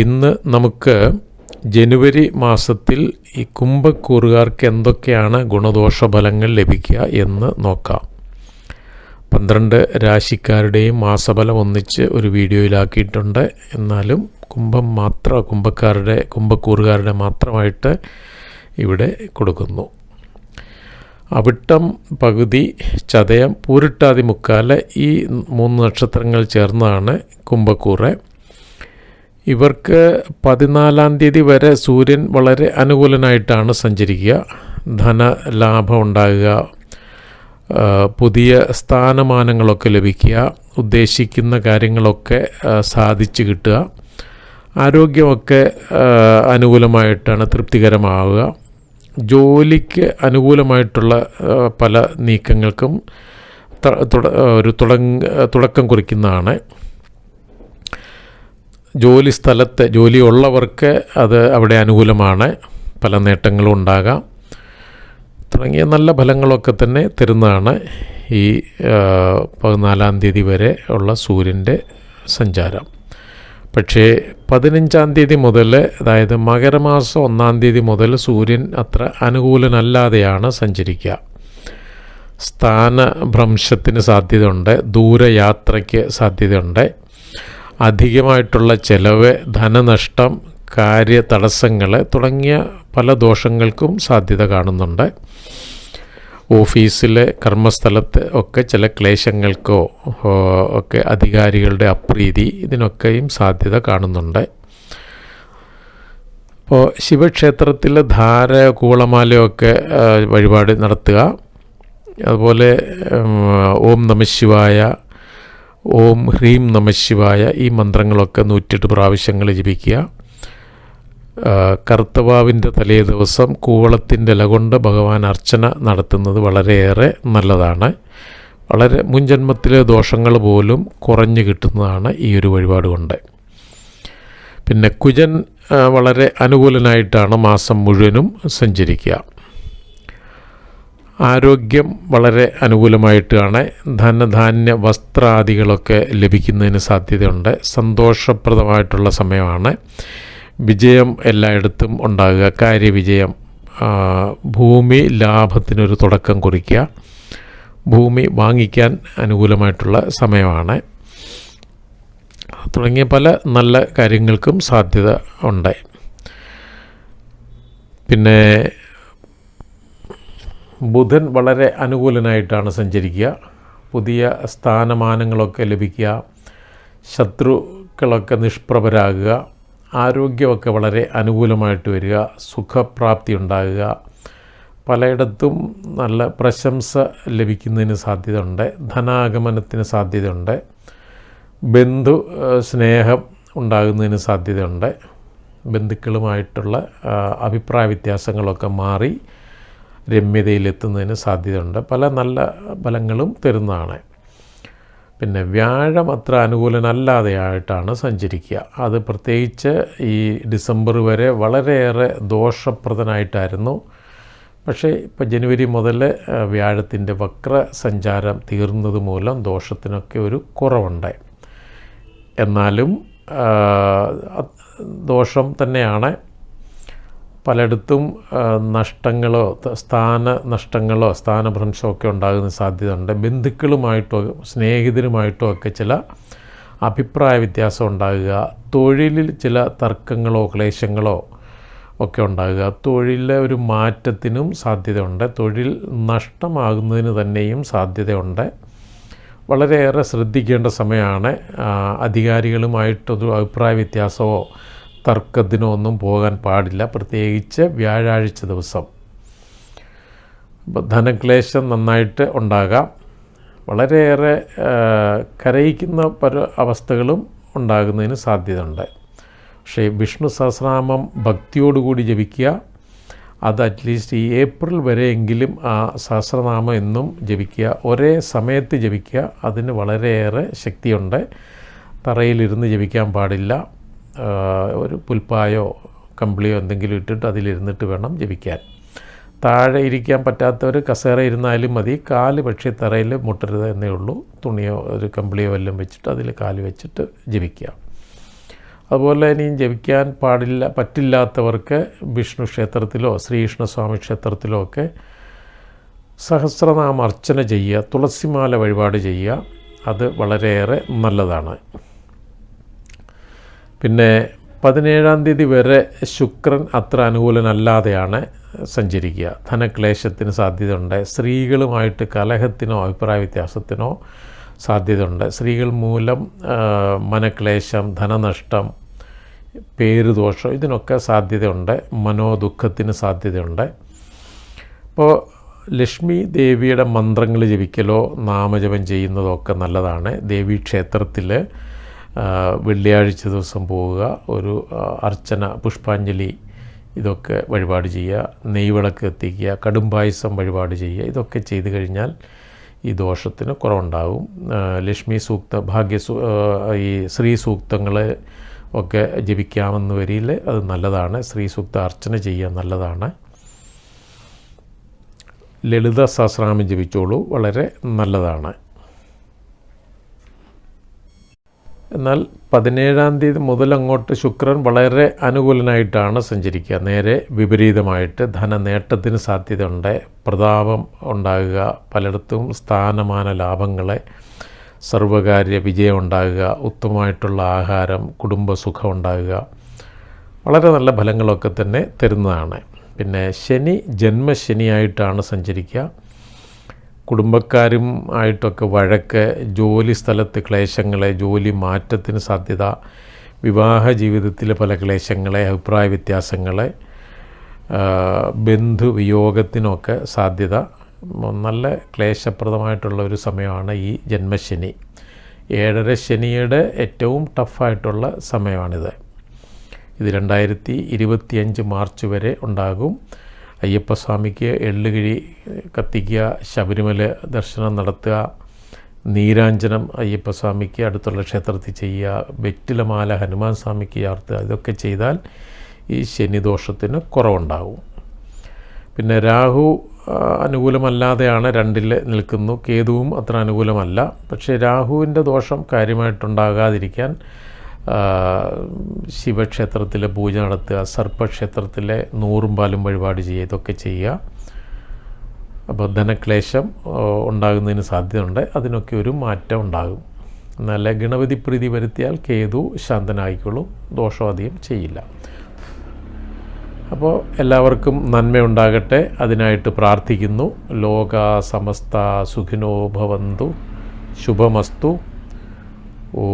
ഇന്ന് നമുക്ക് ജനുവരി മാസത്തിൽ ഈ കുംഭക്കൂറുകാർക്ക് എന്തൊക്കെയാണ് ഗുണദോഷ ഫലങ്ങൾ ലഭിക്കുക എന്ന് നോക്കാം. പന്ത്രണ്ട് രാശിക്കാരുടെയും മാസഫലം ഒന്നിച്ച് ഒരു വീഡിയോയിലാക്കിയിട്ടുണ്ട്. എന്നാലും കുംഭം മാത്ര കുംഭക്കാരുടെ കുംഭക്കൂറുകാരുടെ മാത്രമായിട്ട് ഇവിടെ കൊടുക്കുന്നു. അവിട്ടം പകുതി ചതയം പൂരിട്ടാതി മുക്കാൽ ഈ മൂന്ന് നക്ഷത്രങ്ങൾ ചേർന്നതാണ് കുംഭക്കൂറ്. ഇവർക്ക് പതിനാലാം തീയതി വരെ സൂര്യൻ വളരെ അനുകൂലനായിട്ടാണ് സഞ്ചരിക്കുക. ധന ലാഭം ഉണ്ടാകുക. പുതിയ സ്ഥാനമാനങ്ങളൊക്കെ ലഭിക്കുക. ഉദ്ദേശിക്കുന്ന കാര്യങ്ങളൊക്കെ സാധിച്ചു കിട്ടുക. ആരോഗ്യമൊക്കെ അനുകൂലമായിട്ടാണ് തൃപ്തികരമാവുക. ജോലിക്ക് അനുകൂലമായിട്ടുള്ള പല നീക്കങ്ങൾക്കും ഒരു തുടക്കം കുറിക്കുന്നതാണ്. ജോലി സ്ഥലത്ത് ജോലിയുള്ളവർക്ക് അത് അവിടെ അനുകൂലമാണ്. പല നേട്ടങ്ങളും ഉണ്ടാകാം. തുടങ്ങിയ നല്ല ഫലങ്ങളൊക്കെ തന്നെ തരുന്നതാണ് ഈ പതിനാലാം തീയതി വരെ ഉള്ള സൂര്യന്റെ സഞ്ചാരം. പക്ഷേ പതിനഞ്ചാം തീയതി മുതൽ അതായത് മകരമാസം ഒന്നാം തീയതി മുതൽ സൂര്യൻ അത്ര അനുകൂലനല്ലാതെയാണ് സഞ്ചരിക്കുക. സ്ഥാനഭ്രംശത്തിന് സാധ്യതയുണ്ട് ദൂരയാത്രയ്ക്ക് സാധ്യതയുണ്ട്. അധികമായിട്ടുള്ള ചെലവ് ധനനഷ്ടം കാര്യ തടസ്സങ്ങൾ തുടങ്ങിയ പല ദോഷങ്ങൾക്കും സാധ്യത കാണുന്നുണ്ട്. ഓഫീസിലെ കർമ്മസ്ഥലത്ത് ഒക്കെ ചില ക്ലേശങ്ങൾക്കോ ഒക്കെ അധികാരികളുടെ അപ്രീതി ഇതിനൊക്കെയും സാധ്യത കാണുന്നുണ്ട്. അപ്പോൾ ശിവക്ഷേത്രത്തിൽ ധാര കൂളമാലയൊക്കെ വഴിപാട് നടത്തുക. അതുപോലെ ഓം നമശിവായ ഓം ഹ്രീം നമശിവായ ഈ മന്ത്രങ്ങളൊക്കെ നൂറ്റെട്ട് പ്രാവശ്യങ്ങൾ ജപിക്കുക. കർത്തവാവിന്റെ തലേ ദിവസം കൂവളത്തിന്റെ ഇല കൊണ്ട് ഭഗവാൻ അർച്ചന നടത്തുന്നത് വളരെയേറെ നല്ലതാണ്. വളരെ മുൻജന്മത്തിലെ ദോഷങ്ങൾ പോലും കുറഞ്ഞു കിട്ടുന്നതാണ് ഈ ഒരു വഴിപാട് കൊണ്ട്. പിന്നെ കുജൻ വളരെ അനുകൂലനായിട്ടാണ് മാസം മുഴുവനും സഞ്ചരിക്കുക. ആരോഗ്യം വളരെ അനുകൂലമായിട്ടാണ് ധനധാന്യ വസ്ത്രാദികളൊക്കെ ലഭിക്കുന്നതിന് സാധ്യതയുണ്ട്. സന്തോഷപ്രദമായിട്ടുള്ള സമയമാണ്. വിജയം എല്ലായിടത്തും ഉണ്ടാകുക. കാര്യവിജയം ഭൂമി ലാഭത്തിനൊരു തുടക്കം കുറിക്കുക. ഭൂമി വാങ്ങിക്കാൻ അനുകൂലമായിട്ടുള്ള സമയമാണ്. തുടങ്ങിയ പല നല്ല കാര്യങ്ങൾക്കും സാധ്യത ഉണ്ട്. പിന്നെ ബുധൻ വളരെ അനുകൂലനായിട്ടാണ് സഞ്ചരിക്കുക. പുതിയ സ്ഥാനമാനങ്ങളൊക്കെ ലഭിക്കുക. ശത്രുക്കളൊക്കെ നിഷ്പ്രഭരാകുക. ആരോഗ്യമൊക്കെ വളരെ അനുകൂലമായിട്ട് വരിക. സുഖപ്രാപ്തി ഉണ്ടാകുക. പലയിടത്തും നല്ല പ്രശംസ ലഭിക്കുന്നതിന് സാധ്യതയുണ്ട്. ധനാഗമനത്തിന് സാധ്യതയുണ്ട്. ബന്ധു സ്നേഹം ഉണ്ടാകുന്നതിന് സാധ്യതയുണ്ട്. ബന്ധുക്കളുമായിട്ടുള്ള അഭിപ്രായ വ്യത്യാസങ്ങളൊക്കെ മാറി. രമ്യതയിലെത്തുന്നതിന് സാധ്യതയുണ്ട്. പല നല്ല ഫലങ്ങളും തരുന്നതാണ്. പിന്നെ വ്യാഴം അത്ര അനുകൂലനല്ലാതെയായിട്ടാണ് സഞ്ചരിക്കുക. അത് പ്രത്യേകിച്ച് ഈ ഡിസംബർ വരെ വളരെയേറെ ദോഷപ്രദനായിട്ടായിരുന്നു. പക്ഷേ ഇപ്പോൾ ജനുവരി മുതൽ വ്യാഴത്തിന്റെ വക്ര സഞ്ചാരം തീർന്നത് മൂലം ദോഷത്തിനൊക്കെ ഒരു കുറവുണ്ട്. എന്നാലും ദോഷം തന്നെയാണ്. പലയിടത്തും നഷ്ടങ്ങളോ സ്ഥാന നഷ്ടങ്ങളോ സ്ഥാനഭ്രംശമോ ഒക്കെ ഉണ്ടാകുന്ന സാധ്യതയുണ്ട്. ബന്ധുക്കളുമായിട്ടോ സ്നേഹിതരുമായിട്ടോ ഒക്കെ ചില അഭിപ്രായ വ്യത്യാസം ഉണ്ടാകുക. തൊഴിലിൽ ചില തർക്കങ്ങളോ ക്ലേശങ്ങളോ ഒക്കെ ഉണ്ടാകുക. തൊഴിലിലെ ഒരു മാറ്റത്തിനും സാധ്യതയുണ്ട്. തൊഴിൽ നഷ്ടമാകുന്നതിന് തന്നെയും സാധ്യതയുണ്ട്. വളരെയേറെ ശ്രദ്ധിക്കേണ്ട സമയമാണ്. അധികാരികളുമായിട്ടൊരു അഭിപ്രായ വ്യത്യാസമോ തർക്കത്തിനോ ഒന്നും പോകാൻ പാടില്ല. പ്രത്യേകിച്ച് വ്യാഴാഴ്ച ദിവസം. ധനക്ലേശം നന്നായിട്ട് ഉണ്ടാകാം. വളരെയേറെ കരയിക്കുന്ന പല അവസ്ഥകളും ഉണ്ടാകുന്നതിന് സാധ്യതയുണ്ട്. പക്ഷേ വിഷ്ണു സഹസ്രനാമം ഭക്തിയോടുകൂടി ജപിക്കുക അത് അറ്റ്ലീസ്റ്റ് ഈ ഏപ്രിൽ വരെയെങ്കിലും ആ സഹസ്രനാമം എന്നും ജപിക്കുക ഒരേ സമയത്ത് ജപിക്കുക അതിന് വളരെയേറെ ശക്തിയുണ്ട്. തറയിലിരുന്ന് ജപിക്കാൻ പാടില്ല. ഒരു പുൽപ്പായോ കമ്പിളിയോ എന്തെങ്കിലും ഇട്ടിട്ട് അതിലിരുന്നിട്ട് വേണം ജപിക്കാൻ. താഴെ ഇരിക്കാൻ പറ്റാത്തവർ കസേര ഇരുന്നാലും മതി. കാൽ പക്ഷേ തറയിൽ മുട്ടരുത് എന്നേ ഉള്ളൂ. തുണിയോ ഒരു കമ്പിളിയോ എല്ലാം വെച്ചിട്ട് അതിൽ കാൽ വെച്ചിട്ട് ജപിക്കുക. അതുപോലെ ഇനിയും ജപിക്കാൻ പാടില്ല പറ്റില്ലാത്തവർക്ക് വിഷ്ണു ക്ഷേത്രത്തിലോ ശ്രീകൃഷ്ണസ്വാമി ക്ഷേത്രത്തിലോ ഒക്കെ സഹസ്രനാമ അർച്ചന ചെയ്യുക തുളസിമാല വഴിപാട് ചെയ്യുക. അത് വളരെയേറെ നല്ലതാണ്. പിന്നെ പതിനേഴാം തീയതി വരെ ശുക്രൻ അത്ര അനുകൂലനല്ലാതെയാണ് സഞ്ചരിക്കുക. ധനക്ലേശത്തിന് സാധ്യതയുണ്ട്. സ്ത്രീകളുമായിട്ട് കലഹത്തിനോ അഭിപ്രായ വ്യത്യാസത്തിനോ സാധ്യതയുണ്ട്. സ്ത്രീകൾ മൂലം മനക്ലേശം ധനനഷ്ടം പേരുദോഷം ഇതിനൊക്കെ സാധ്യതയുണ്ട്. മനോദുഃഖത്തിന് സാധ്യതയുണ്ട്. അപ്പോൾ ലക്ഷ്മി ദേവിയുടെ മന്ത്രങ്ങൾ ജപിക്കലോ നാമജപം ചെയ്യുന്നതോ ഒക്കെ നല്ലതാണ്. ദേവീ ക്ഷേത്രത്തിൽ വെള്ളിയാഴ്ച ദിവസം പോവുക ഒരു അർച്ചന പുഷ്പാഞ്ജലി ഇതൊക്കെ വഴിപാട് ചെയ്യുക നെയ്വിളക്ക് എത്തിക്കുക കടുംപായസം വഴിപാട് ചെയ്യുക ഇതൊക്കെ ചെയ്തു കഴിഞ്ഞാൽ ഈ ദോഷത്തിന് കുറവുണ്ടാകും ലക്ഷ്മി സൂക്ത ഭാഗ്യസൂ ഈ ശ്രീ സൂക്തങ്ങൾ ഒക്കെ ജപിക്കാമെന്ന് വരിയിൽ അത് നല്ലതാണ്. ശ്രീ സൂക്ത അർച്ചന ചെയ്യുക നല്ലതാണ്. ലളിത സഹസ്രാമം ജപിച്ചോളൂ വളരെ നല്ലതാണ്. എന്നാൽ പതിനേഴാം തീയതി മുതൽ അങ്ങോട്ട് ശുക്രൻ വളരെ അനുകൂലനായിട്ടാണ് സഞ്ചരിക്കുക. നേരെ വിപരീതമായിട്ട് ധനനേട്ടത്തിന് സാധ്യതയുണ്ട്. പ്രതാപം ഉണ്ടാകുക പലയിടത്തും സ്ഥാനമാന ലാഭങ്ങളെ സർവകാര്യ വിജയം ഉണ്ടാകുക ഉത്തമമായിട്ടുള്ള ആഹാരം കുടുംബസുഖം ഉണ്ടാകുക വളരെ നല്ല ഫലങ്ങളൊക്കെ തന്നെ തരുന്നതാണ്. പിന്നെ ശനി ജന്മശനിയായിട്ടാണ് സഞ്ചരിക്കുക. കുടുംബക്കാരും ആയിട്ടൊക്കെ വഴക്ക് ജോലി സ്ഥലത്ത് ക്ലേശങ്ങളെ ജോലി മാറ്റത്തിന് സാധ്യത വിവാഹ ജീവിതത്തിലെ പല ക്ലേശങ്ങളെ അഭിപ്രായ വ്യത്യാസങ്ങളെ ബന്ധുവിയോഗത്തിനൊക്കെ സാധ്യത. നല്ല ക്ലേശപ്രദമായിട്ടുള്ള ഒരു സമയമാണ് ഈ ജന്മശനി. ഏഴര ശനിയുടെ ഏറ്റവും ടഫായിട്ടുള്ള സമയമാണിത്. ഇത് രണ്ടായിരത്തി ഇരുപത്തിയഞ്ച് മാർച്ച് വരെ ഉണ്ടാകും. അയ്യപ്പസ്വാമിക്ക് എള്ളുകിഴി കത്തിക്കുക ശബരിമല ദർശനം നടത്തുക നീരാഞ്ജനം അയ്യപ്പസ്വാമിക്ക് അടുത്തുള്ള ക്ഷേത്രത്തിൽ ചെയ്യുക വെറ്റിലമാല ഹനുമാൻ സ്വാമിക്ക് ചാർത്തുക ഇതൊക്കെ ചെയ്താൽ ഈ ശനിദോഷത്തിന് കുറവുണ്ടാകും പിന്നെ രാഹു അനുകൂലമല്ലാതെയാണ് രണ്ടിൽ നിൽക്കുന്നു. കേതുവും അത്ര അനുകൂലമല്ല. പക്ഷേ രാഹുവിന്റെ ദോഷം കാര്യമായിട്ടുണ്ടാകാതിരിക്കാൻ ശിവക്ഷേത്രത്തിലെ പൂജ നടത്തുക സർപ്പക്ഷേത്രത്തിലെ നൂറും പാലും വഴിപാട് ചെയ്യുക ഇതൊക്കെ ചെയ്യുക. അപ്പോൾ ധനക്ലേശം ഉണ്ടാകുന്നതിന് സാധ്യതയുണ്ട്. അതിനൊക്കെ ഒരു മാറ്റം ഉണ്ടാകും. എന്നാൽ ഗണപതി പ്രീതി വരുത്തിയാൽ കേതു ശാന്തനായിക്കൊള്ളും ദോഷം അധികം ചെയ്യില്ല. അപ്പോൾ എല്ലാവർക്കും നന്മയുണ്ടാകട്ടെ അതിനായിട്ട് പ്രാർത്ഥിക്കുന്നു. ലോക സമസ്ത സുഖിനോ ഭവന്തു. ശുഭമസ്തു. ഓ